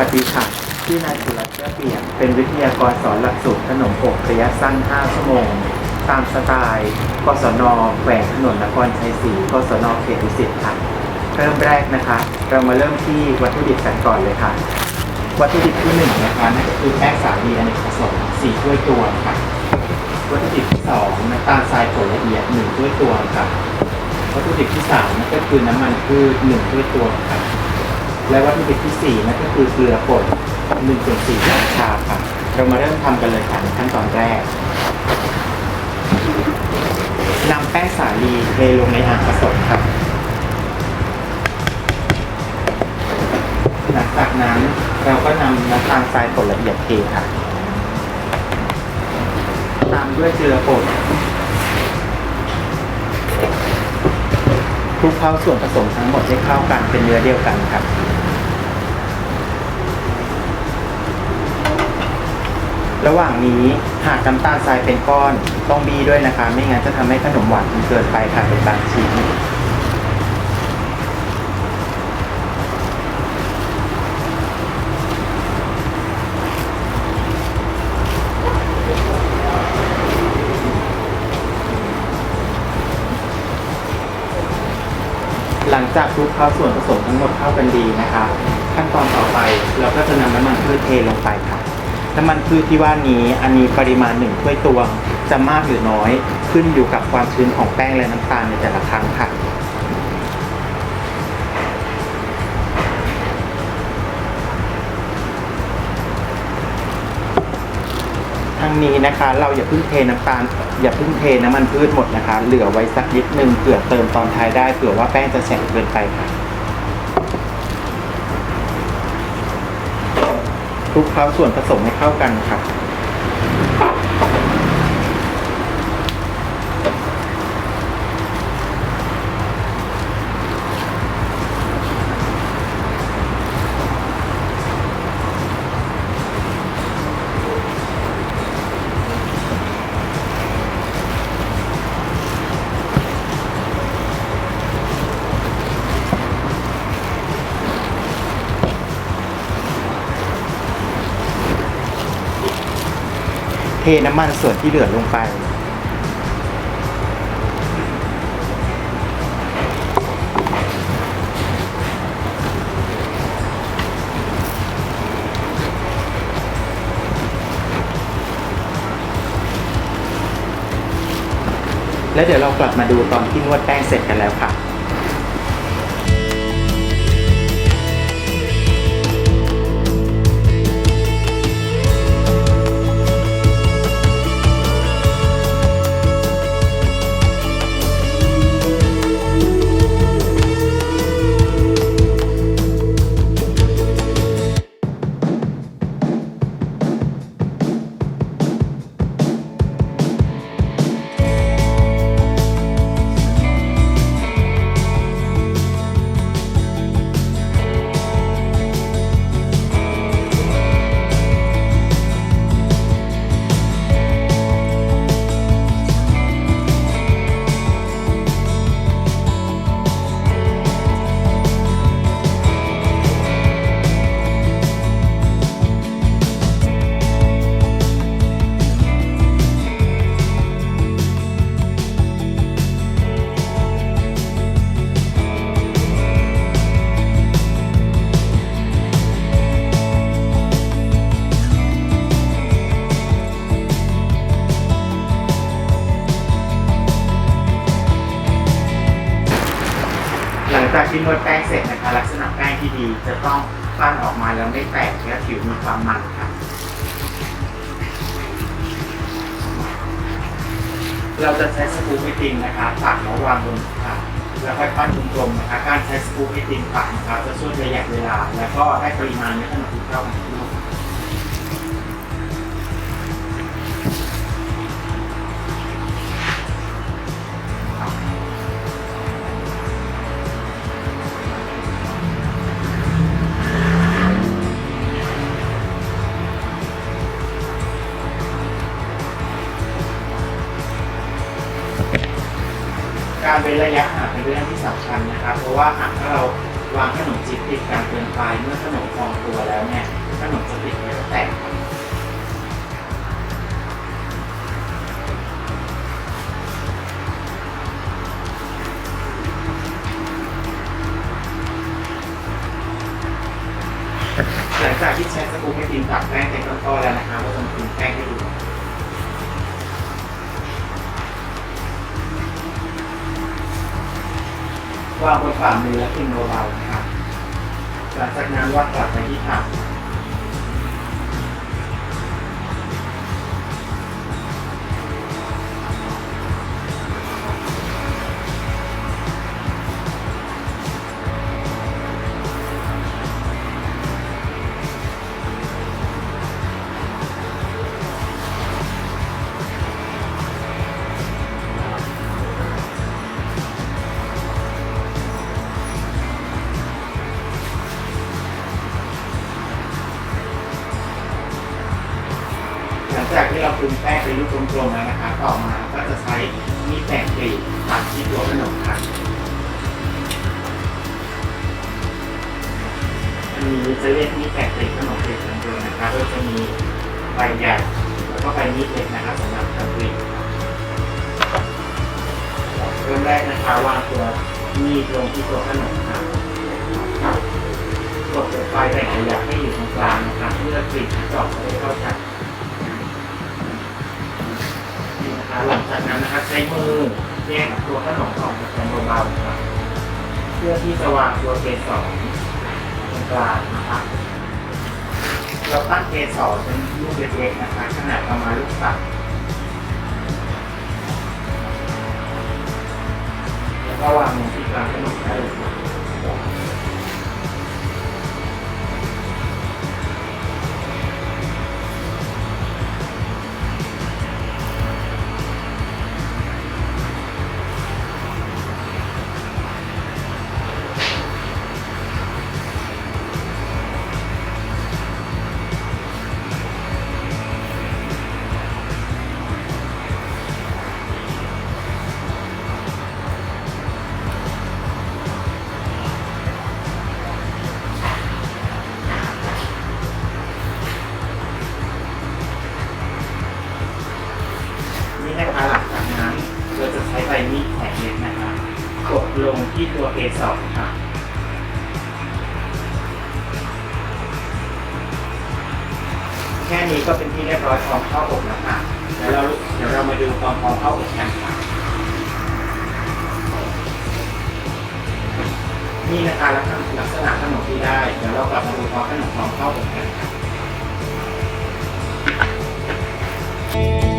วัสดีค่ะชื่อนายสุรัตน์เชื้อเปียกเป็นวิทยากรสอนหลักสูตรขนมอบระยะสั้น 5 ชั่วโมง ตามสไตล์กศนแขวงถนนนครชัยศรีกศนเขตดุสิตค่ะ เริ่มแรกนะคะ เรามาเริ่มที่วัตถุดิบกันก่อนเลยค่ะ วัตถุดิบที่หนึ่งนะคะนั่นก็คือแป้งสาลีอเนกประสงค์สี่ถ้วยตวงค่ะ วัตถุดิบที่สองน้ำตาลทรายผงละเอียดหนึ่งถ้วยตวงค่ะ วัตถุดิบที่สามนั่นก็คือน้ำมันพืชหนึ่งถ้วยตวงค่ะ และวัตถุดิบที่สี่นั่นก็คือเกลือป่นหนึ่งส่วนสี่ช้อนชาค่ะ เรามาเริ่มทำกันเลยค่ะในขั้นตอนแรกนำแป้งสาลีเทลงในอ่างผสมครับ หลังจากนั้นเราก็นำน้ำตาลทรายป่นละเอียดเทค่ะ ตามด้วยเกลือป่นคลุกเคล้าส่วนผสมทั้งหมดให้เข้ากันเป็นเนื้อเดียวกันครับ ระหว่างนี้หากน้ำตาลทรายเป็นก้อนต้องบีด้วยนะคะ ไม่งั้นจะทำให้ขนมหวานมันเกินไปค่ะเป็นบางชิ้นหลังจากคลุกเคล้าส่วนผสมทั้งหมดเข้ากันดีนะคะ ขั้นตอนต่อไปเราก็จะนำน้ำมันพืชเทลงไปค่ะ น้ำมันพืชที่ว่านี้อันนี้ปริมาณหนึ่งถ้วยตวงจะมากหรือน้อย ขึ้นอยู่กับความชื้นของแป้งและน้ำตาลในแต่ละครั้งค่ะทั้งนี้นะคะ เราอย่าเพิ่งเทน้ำตาลอย่าเพิ่งเทน้ำมันพืชหมดนะคะ เหลือไว้สักนิดนึงเผื่อเติมตอนท้ายได้เผื่อว่าแป้งจะแฉะเกินไปค่ะ ลุกเคล้าส่วนผสมให้เข้ากันค่ะ เทน้ำมันส่วนที่เหลือลงไป แล้วเดี๋ยวเรากลับมาดูตอนที่นวดแป้งเสร็จกันแล้วค่ะ ที่นวดแป้งเสร็จนะคะ ลักษณะแป้งที่ดีจะต้องปั้นออกมาแล้วไม่แตกและผิวมีความมันค่ะ เราจะใช้สกู๊ปไอติมนะคะปักแล้ววางบนค่ะแล้วค่อยปั้นกลมๆนะคะ การใช้สกู๊ปไอติมปักนะคะจะช่วยประหยัดเวลา แล้วก็ได้ปริมาณเนขนมที่เท่ากันทุก การเว้นระยะห่างเป็นเรื่องที่สำคัญนะครับ เพราะว่าหากถ้าเราวางขนมจีบติดกันเกินไปเมื่อขนมฟองตัวแล้วเนี่ยขนมจะติดไม่แตกครับหลังจากที่ใช้สกู๊ปให้ทีมตักแป้งเป็นก้อนๆแล้วนะคะเราจะมาคลุมแป้งให้ดู วางบนฝ่ามือและพิงเบาๆนะครับหลังจากนั้นวัดกลับไปที่ถัง ที่ตัวขนมค่ะอันนี้จะเรียกมีดแบ่งกลีบขนมเปียกเหมือนเดิมนะคะโดยจะมีใบใหญ่แล้วก็ใบมีดเล็กนะคะสำหรับทำกลีบเริ่มแรกนะคะวางตัวมีดลงที่ตัวขนมค่ะกดไฟแบ่งระยะให้อยู่ตรงกลางนะคะเพื่อกลีบที่เจาะจะได้เข้ากันนะคะหลังจากนั้นนะคะใช้มือ แยกตัวขนมออกจากกันเบาๆนะครับเพื่อที่จะวางตัวเกสรตรงกลางนะครับเราตั้งเกสรเป็นลูกเล็กๆนะคะขนาดประมาณลูกปัดแล้วก็วางลงที่กลางขนมได้เลย เข้าอบกันค่ะนี่นะคะลักษณะขนมที่ได้ เดี๋ยวเรากลับมาดูความขนมของเข้าอบกันค่ะ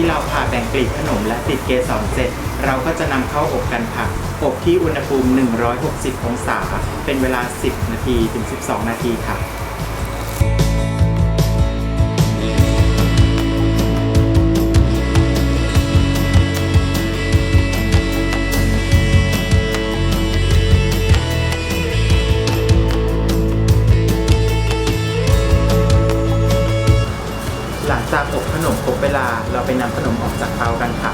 ที่เราผ่าแบ่งกลีบขนมและติดเกสรเสร็จ เราก็จะนำเข้าอบกันค่ะ อบที่อุณหภูมิ 160 องศา เป็นเวลา 10 นาทีถึง 12 นาทีค่ะ จากเตากันค่ะ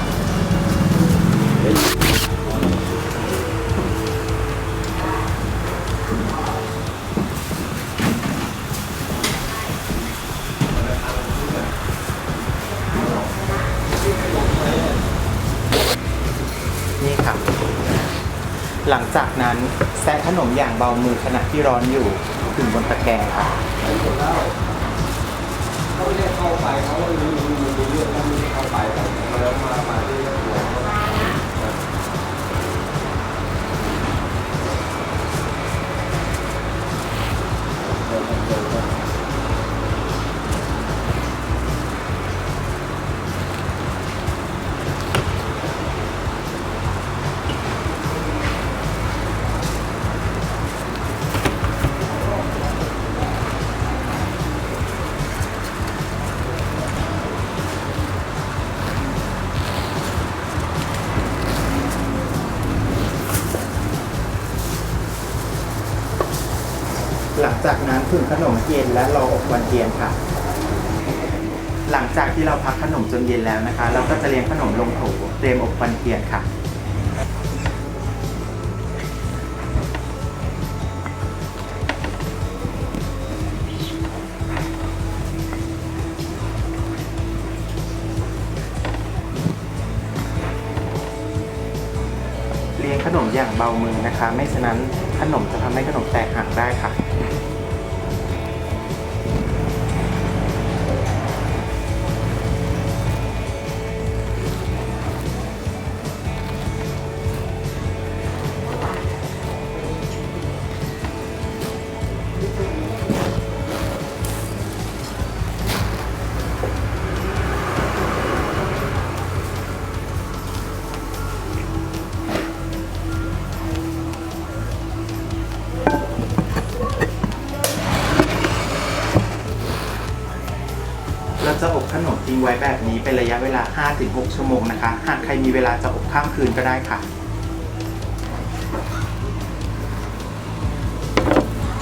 นี่ครับหลังจากนั้นแซะขนมอย่างเบามือขณะที่ร้อนอยู่ถึงบนตะแกรงค่ะ เขาเรียกเข้าไปเขาก็รู้ แล้วมา หลังจากนั้นถึงขนมเย็นและรออบวันเทียนค่ะ หลังจากที่เราพักขนมจนเย็นแล้วนะคะ เราก็จะเรียงขนมลงโถเตรียมอบวันเทียนค่ะ เลี้ยงขนมอย่างเบามือนะคะ ไม่ฉะนั้นขนมจะทำให้ขนมแตกหักได้ค่ะ งไว้แบบนี้เป็นระยะเวลา 5-6 ชั่วโมงนะคะ หากใครมีเวลาจะอบข้ามคืนก็ได้ค่ะ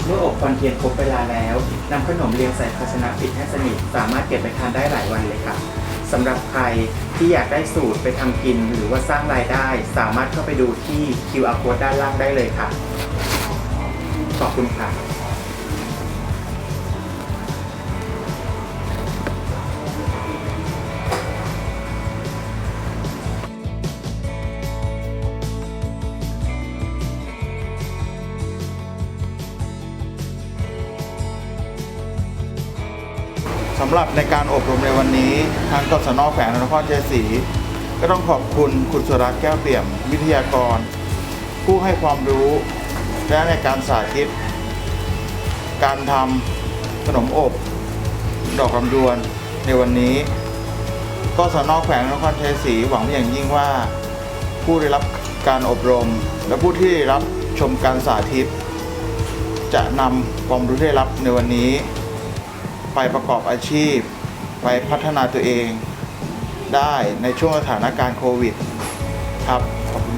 เมื่ออบควันเทียนครบเวลาแล้วนำขนมเรียงใส่ภาชนะปิดให้สนิทสามารถเก็บไปทานได้หลายวันเลยค่ะสำหรับใครที่อยากได้สูตรไปทำกินหรือว่าสร้างรายได้ สามารถเข้าไปดูที่ QR code ด้านล่างได้เลยค่ะ ขอบคุณค่ะ สำหรับในการอบรมในวันนี้ ทางกศนแขวงนครชัยศรีก็ต้องขอบคุณคุณสุรัตน์แก้วเปี่ยม วิทยากร ผู้ให้ความรู้และในการสาธิต การทำขนมอบ ดอกลำดวนในวันนี้กศนแขวงนครชัยศรีหวังอย่างยิ่งว่า ผู้ได้รับการอบรม และผู้ที่ได้รับชมการสาธิต จะนำความรู้ได้รับในวันนี้ ไปประกอบอาชีพ ไปพัฒนาตัวเองได้ในช่วงสถานการณ์โควิด ครับขอบคุณ